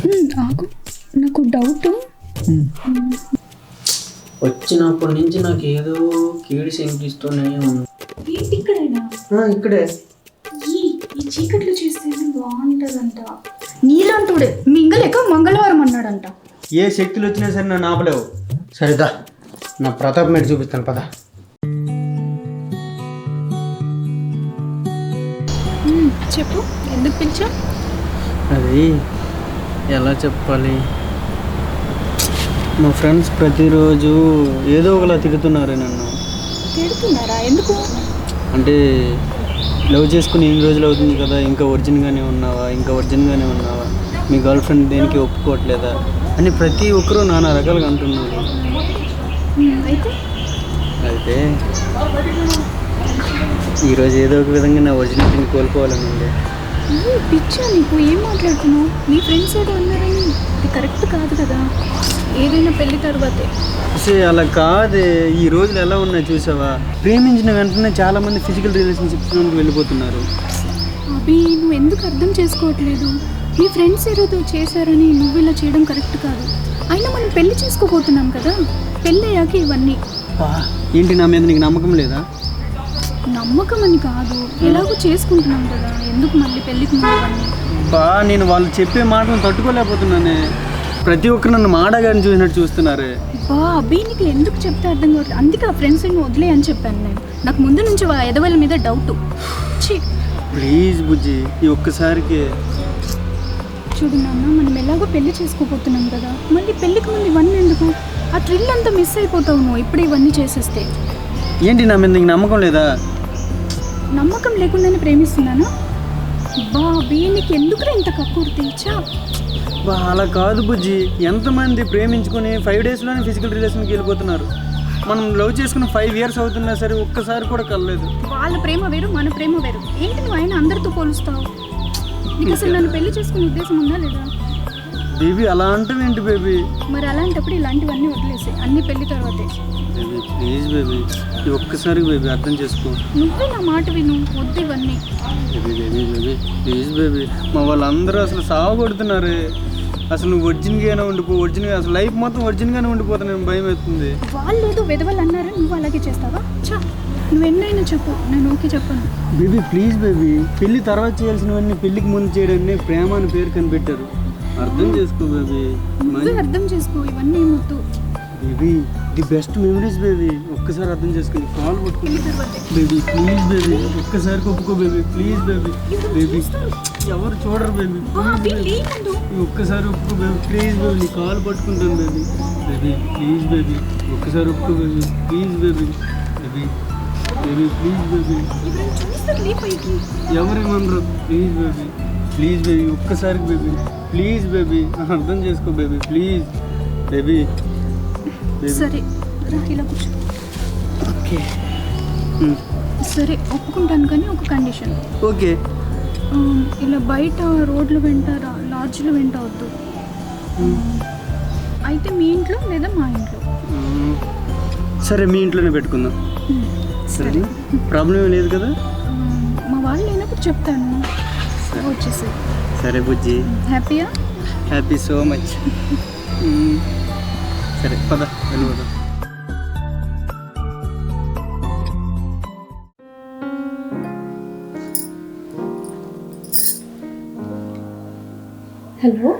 హ్మ్, ఆగు నాకు డౌట్ వచ్చినప్పటి నుంచి నాకు ఏదో కీడి శంకిస్తూనే ఉంది. ఇక్కడైనా? ఆ, ఇక్కడే. ఈ ఈ చీకట్లో చేస్తేనే బాగుంటుందంట. నీలాంటోడే మింగలేక మంగళవారం అన్నాడంట. ఏ శక్తులు వచ్చినా సరే నన్ను ఆపలేవు. సరేదా నా ప్రతాప్ మీద చూపిస్తాను పద. హ్మ్, చెప్పు ఎందుకు పిలిచా అది ఎలా చెప్పాలి? మా ఫ్రెండ్స్ ప్రతిరోజు ఏదో ఒకలా తిడుతున్నారు నన్ను. తిడుతున్నారా? ఎందుకు? అంటే లవ్ చేసుకుని ఎన్ని రోజులు అవుతుంది కదా ఇంకా ఒరిజిన్గానే ఉన్నావా ఇంకా ఒరిజిన్గానే ఉన్నావా? మీ గర్ల్ ఫ్రెండ్ దేనికి ఒప్పుకోవట్లేదా? అని ప్రతి ఒక్కరూ నానా రకాలుగా అంటున్నారు. అయితే? ఈరోజు ఏదో ఒక విధంగా నా ఒరిజినాలిటీని కోల్పోవాలని ఉంది పిచ్చా నీకు? ఏం మాట్లాడుతున్నావు? మీ ఫ్రెండ్స్ ఏదో అన్నారని ఇది కరెక్ట్ కాదు కదా. ఏదైనా పెళ్ళి తర్వాతే. అసలు అలా కాదే. ఈ రోజులు ఎలా ఉన్నాయి చూసావా? ప్రేమించిన వెంటనే చాలా మంది ఫిజికల్ రిలేషన్షిప్స్లోకి వెళ్ళిపోతున్నారు. అభి నువ్వు ఎందుకు అర్థం చేసుకోవట్లేదు? మీ ఫ్రెండ్స్ ఏదో చేశారని నువ్వు ఇలా చేయడం కరెక్ట్ కాదు. అయినా మనం పెళ్ళి చేసుకోబోతున్నాం కదా. పెళ్ళి అయ్యాక ఇవన్నీ ఏంటి నా మీద నీకు నమ్మకం లేదా? నమ్మకం అని కాదు. ఎలాగో చేసుకుంటున్నాం కదా. ఎందుకు మళ్ళీ పెళ్ళికి ముందు బా నేను వాళ్ళు చెప్పే మాటలు తట్టుకోలేకపోతున్నానే. ప్రతి ఒక్కరు నన్ను మాడగాని చూసినట్టు చూస్తున్నారే. బా అభి నీకు ఎందుకు చెప్తే అర్థం కావట్లేదు అందుకే ఆ ఫ్రెండ్స్ వదిలే అని చెప్పాను నేను. నాకు ముందు నుంచి వా ఎదవల మీద డౌట్ ఛీ. ప్లీజ్ బుజ్జి ఈ ఒక్కసారికి. చూడు నాన్న మనం ఎలాగో పెళ్ళి చేసుకోబోతున్నాం కదా. మళ్ళీ పెళ్ళికి ముందు ఇవన్నీ ఎందుకు? ఆ థ్రిల్ అంతా మిస్ అయిపోతావు నువ్వు ఇప్పుడు ఇవన్నీ చేసేస్తే. ఏంటి నా మీద నీకు నమ్మకం లేదా? నమ్మకం లేకుండానే ప్రేమిస్తున్నాను? బా ఎందుకు ఇంత కక్కుర్తి? తెచ్చా బా అలా కాదు బుజ్జి. ఎంతమంది ప్రేమించుకొని ఫైవ్ డేస్లోనే ఫిజికల్ రిలేషన్కి వెళ్ళిపోతున్నారు. మనం లవ్ చేసుకుని ఫైవ్ ఇయర్స్ అవుతున్నా సరే ఒక్కసారి కూడా కలలేదు. వాళ్ళ ప్రేమ వేరు మన ప్రేమ వేరు. ఏంటి నువ్వు ఆయన అందరితో పోలుస్తావు? నీకు అసలు నన్ను పెళ్ళి చేసుకునే ఉద్దేశం ఉందా లేదా? బేబీ అలా అంటావేంటి బేబీ? మరి అలాంటప్పుడు ఇలాంటివన్నీ వదిలేసి అన్ని పెళ్ళి తర్వాతే. బేబీ ప్లీజ్ బేబీ ఈ ఒక్కసారి బేబీ అర్థం చేసుకో. నువ్వే నా మాట విను. వద్దు ఇవన్నీ. Baby baby baby please baby. మా వాళ్ళందరూ అసలు సాగు కొడుతున్నారే అసలు నువ్వు ఒరిజిన్గానే ఉండిపో ఒరిజిన్గా అసలు లైఫ్ మొత్తం ఒరిజిన్గానే ఉండిపోతాను భయం అవుతుంది వాళ్ళు ఏదో విధవలు అన్నారని నువ్వు అలాగే చేస్తావా? చా నువ్వు ఎన్నైనా చెప్పు. నేను ఓకే చెప్పను. Baby please baby. పెళ్ళి తర్వాత చేయాల్సినవన్నీ పెళ్ళికి ముందు చేయడాన్ని ప్రేమ అని పేరు కనిపెట్టారు. అర్థం చేసుకో బేబీ. నువ్వే అర్థం చేసుకో ఇవన్నీ ఏమొద్దు baby the best memories baby. ఒక్కసారి అర్థం చేసుకుని కాల్ పట్టుకో. బేబీ ప్లీజ్ బేబీ ఒక్కసారి ఒప్పుకో బేబీ ప్లీజ్ బేబీ. బేబీ ఎవరు చూడరు బేబీ. ఒక్కసారి ఒప్పుకో బేబీ ప్లీజ్ బేబీ నీ కాల్ పట్టుకుంటాను బేబీ. బేబీ ప్లీజ్ బేబీ ఒక్కసారి ఒప్పుకో baby please baby. Baby baby please baby. పైకి ఎవరేమనరు ప్లీజ్ బేబీ ప్లీజ్ బేబీ ఒక్కసారి బేబీ. ప్లీజ్ బేబీ అర్థం చేసుకో బేబీ ప్లీజ్ బేబీ సరే ఇలా కూర్చో. ఓకే సరే ఒప్పుకుంటాను కానీ ఒక కండిషన్ ఓకే ఇలా బయట రోడ్ల వెంట లాడ్జ్ల వెంట వద్దు. అయితే మీ ఇంట్లో లేదా మా ఇంట్లో? సరే మీ ఇంట్లోనే పెట్టుకుందాం. సరే. ప్రాబ్లం ఏం లేదు కదా? ఆ, మా వాళ్ళు లేనప్పుడు చెప్తాను. వచ్చేసి సరే బుజ్జి. హ్యాపీయా? Happy so much. సరే పద వెళ్ళిపోదాం హలో.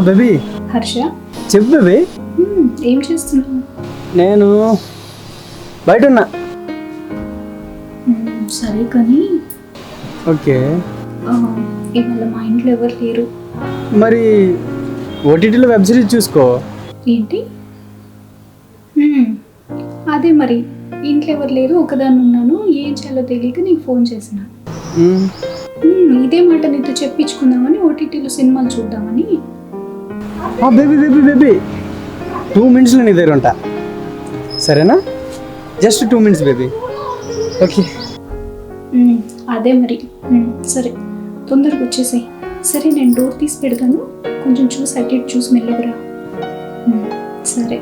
బేబీ. హర్ష. చెప్పు బేబీ. ఏం చేస్తున్నావు? నేను బయట ఉన్నా. సరే కానీ ఓకే. ఆ, ఇవాళ మా ఇంట్లో ఎవరు లేరు. మరి ఓటీటీలో వెబ్ సిరీస్ చూసుకో. ఏంటి? అదే మరి ఇంట్లో ఎవరు లేరు ఒకదాన్ని ఉన్నాను ఏం చేయాలో తెలియక నీకు ఫోన్ చేసిన. మ్మ్. ఇదే మాట నీతో చెప్పించుకుందామని ఓటీటీలో సినిమాలు చూద్దామని. ఆ బేబీ బేబీ బేబీ. టూ మినిట్స్లో నీ దగ్గర ఉంటా. సరేనా? Just two minutes baby. Okay. అదే మరి. సరే. తొందరగా వచ్చేసాయి. సరే నేను డోర్ తీసి పెడతాను. కొంచెం చూసి అటు ఇటు చూసి మెల్లగరా సరే.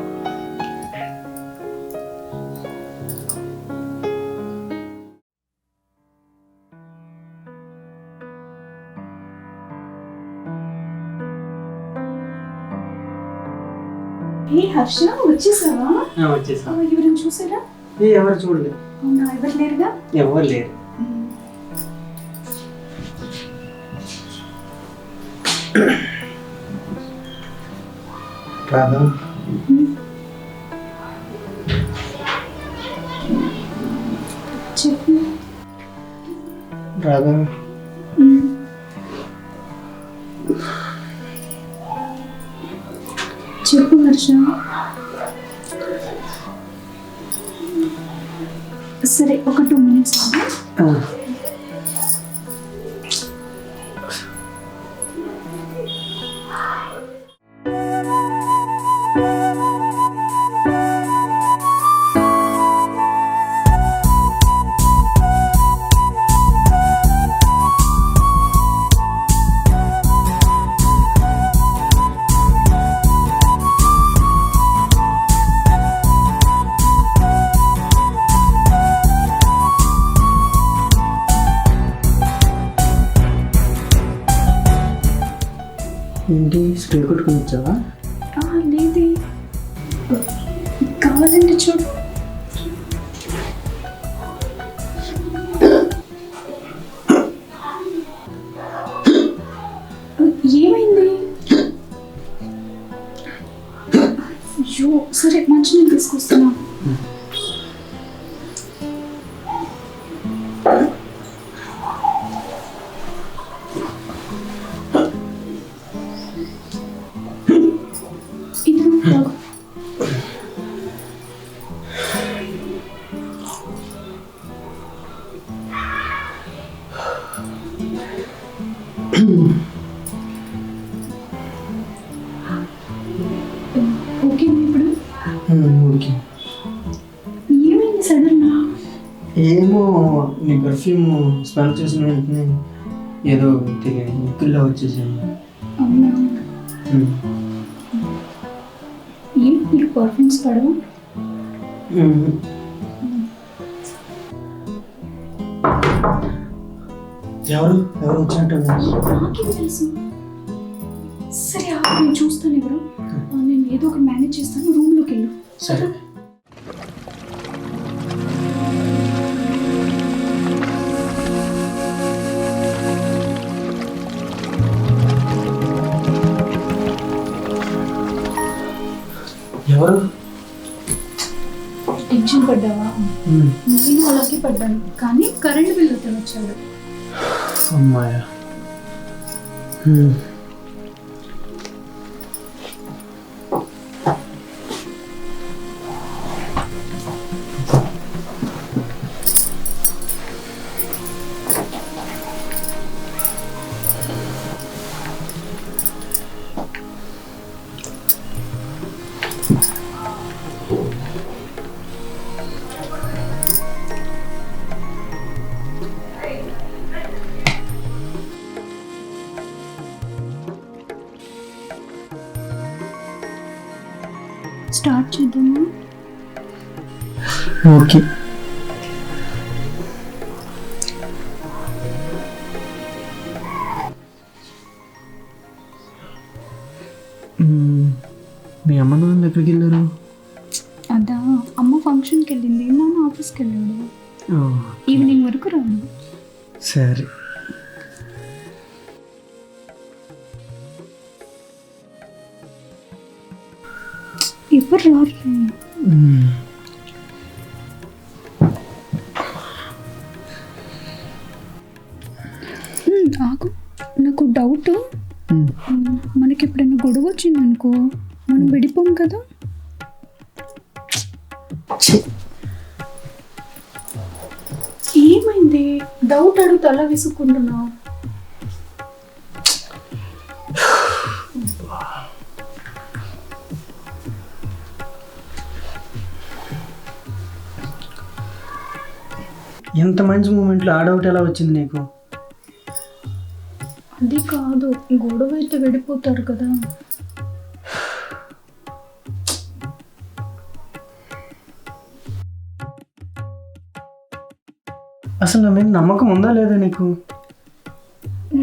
ఏ హర్ష వచ్చేసావా? వచ్చేసా ఎవరైనా చూసారా? ఎవరు చూడలేదు. అవునా ఎవరు లేరుగా? ఎవరు లేరు. రాదా ఉమ్. చెప్పు హర్ష. సరే ఒక టూ మినిట్స్ ఏంటి? స్ప్రే కొట్టుకుని వచ్చావా? లేదే. కావాలంటే చూడు. ఏమైంది? అయ్యో సరే మంచినీళ్ళు తీసుకొస్తున్నా. ఇది ఏమో నీ పర్ఫ్యూమ్ స్మెల్ చూసిన వెంటనే ఏదో ముక్కుల్లో వచ్చేసాను ఏం నీకు పర్ఫ్యూమ్స్ పడవా? ఎవరు? ఎవరు వచ్చినట్టు నాకేం తెలుసు. సరే ఆగు, నేను చూస్తాను ఎవరు. ఆ, నేను ఏదో ఒకటి మేనేజ్ చేస్తాను. రూమ్లోకి వెళ్ళు. సరే. ఎవరు? టెన్షన్ పడ్డావా? నేను అలాగే పడ్డాను. కానీ కరెంట్ బిల్ అతను వచ్చాడు. 他妈的，嗯。స్టార్ట్ చేద్దాము? ఓకే. ఎవరు ఆగు. నాకు డౌట్ మనకి ఎప్పుడైనా గొడవ వచ్చింది అనుకో మనం విడిపోం కదా? ఏమైంది? డౌట్ అడుగుతూ అలా విసుక్కుంటున్నావు. ఎంత మంచి మూమెంట్లో ఆడౌట్ ఎలా వచ్చింది నీకు? అది కాదు గొడవ అయితే విడిపోతారు కదా. అసలు నా మీద నమ్మకం ఉందా లేదా నీకు?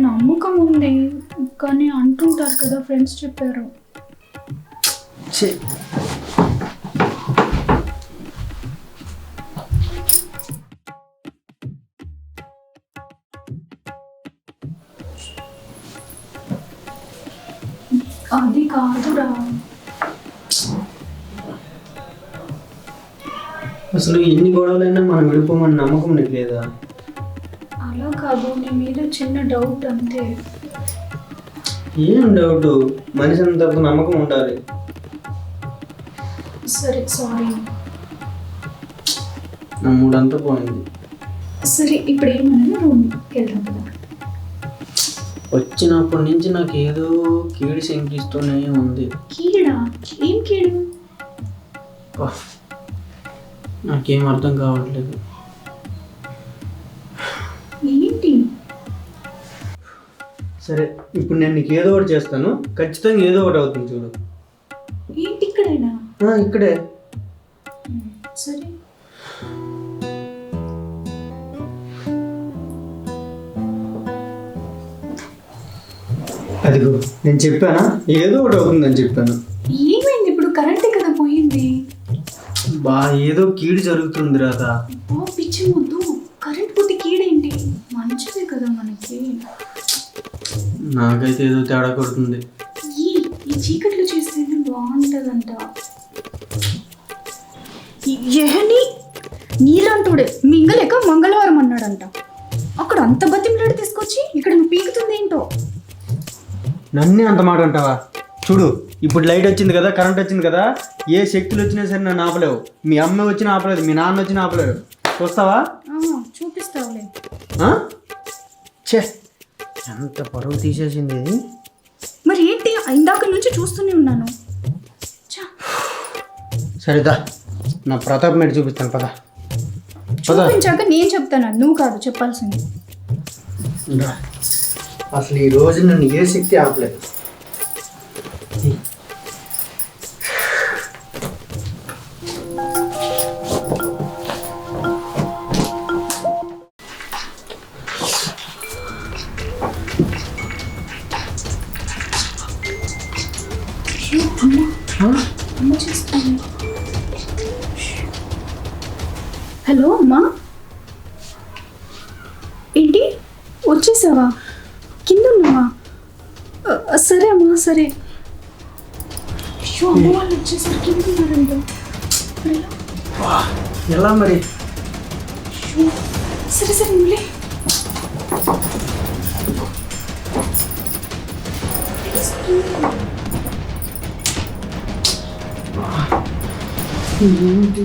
నమ్మకం ఉంది కానీ అంటుంటారు కదా ఫ్రెండ్స్ చెప్పారు. అది కాదురా. అసలు ఎన్ని గొడవలైనా మనం విడిపోమని నమ్మకం నీకు లేదా? అలా కాదు నీ మీద చిన్న డౌట్ అంతే. ఏం డౌట్ మనిషి అంత నమ్మకం ఉండాలి. సరే సారీ నా మూడంతా పోయింది. సరే ఇప్పుడు ఏమన్నా రూమ్కి వెళ్దాం కదా వచ్చినప్పటి నుంచి నాకు ఏదో కీడి శంకిస్తూనే ఉంది. కీడా? ఏం కీడు? అబ్బా, నాకేం అర్థం కావట్లేదు. ఏంటి? సరే ఇప్పుడు నేను నీకు ఏదో ఒకటి చేస్తాను. ఖచ్చితంగా ఏదో ఒకటి అవుతుంది చూడు. ఏంటి ఇక్కడైనా? ఇక్కడే. సరే. అదిగో నేను చెప్పానా? ఏదో ఒకటి అవుతుందని చెప్పాను. ఏమైంది ఇప్పుడు? కరెంటే కదా పోయింది. బా ఏదో కీడు జరుగుతుంది రాదా ఓ పిచ్చి ముద్దు. కరెంట్ పోతే కీడేంటి? మంచిదే కదా మనకి. నాకైతే ఏదో తేడా కొడుతుంది. ఈ ఈ చీకట్లు చేస్తేనే బాగుంటుందంట. నీలాంటోడే మింగలేక మంగళవారం అన్నాడంట. అక్కడ అంత బతిమలాడి తీసుకొచ్చి ఇక్కడ నువ్వు పీకుతుంది ఏంటో నన్నే అంత మాట అంటావా? చూడు ఇప్పుడు లైట్ వచ్చింది కదా కరెంట్ వచ్చింది కదా ఏ శక్తులు వచ్చినా సరే నన్ను ఆపలేవు. మీ అమ్మ వచ్చినా ఆపలేదు మీ నాన్న వచ్చినా ఆపలేరు. చూస్తావా? చూపిస్తావులే. ఎంత పరువు తీసేసింది మరి ఏంటి? ఇందాక నుంచి చూస్తూనే ఉన్నాను. సరేదా నా ప్రతాప్ మేడ చూపిస్తాను పద. చూపించాక నేను చెప్తాను నువ్వు కాదు చెప్పాల్సింది. అసలు ఈ రోజు నన్ను ఏ శక్తి ఆపలేదు? హలో అమ్మా. ఏంటి? వచ్చేసావా? కింద ఉన్నావా అ, సరే అమ్మా సరే అయ్యో అమ్మ వాళ్ళు వచ్చేసరికి కింద ఉన్నారంట ఇప్పుడు ఎలా? వా, ఎలా మరి అయ్యో. సరే సరే నువ్వులే ఏంటి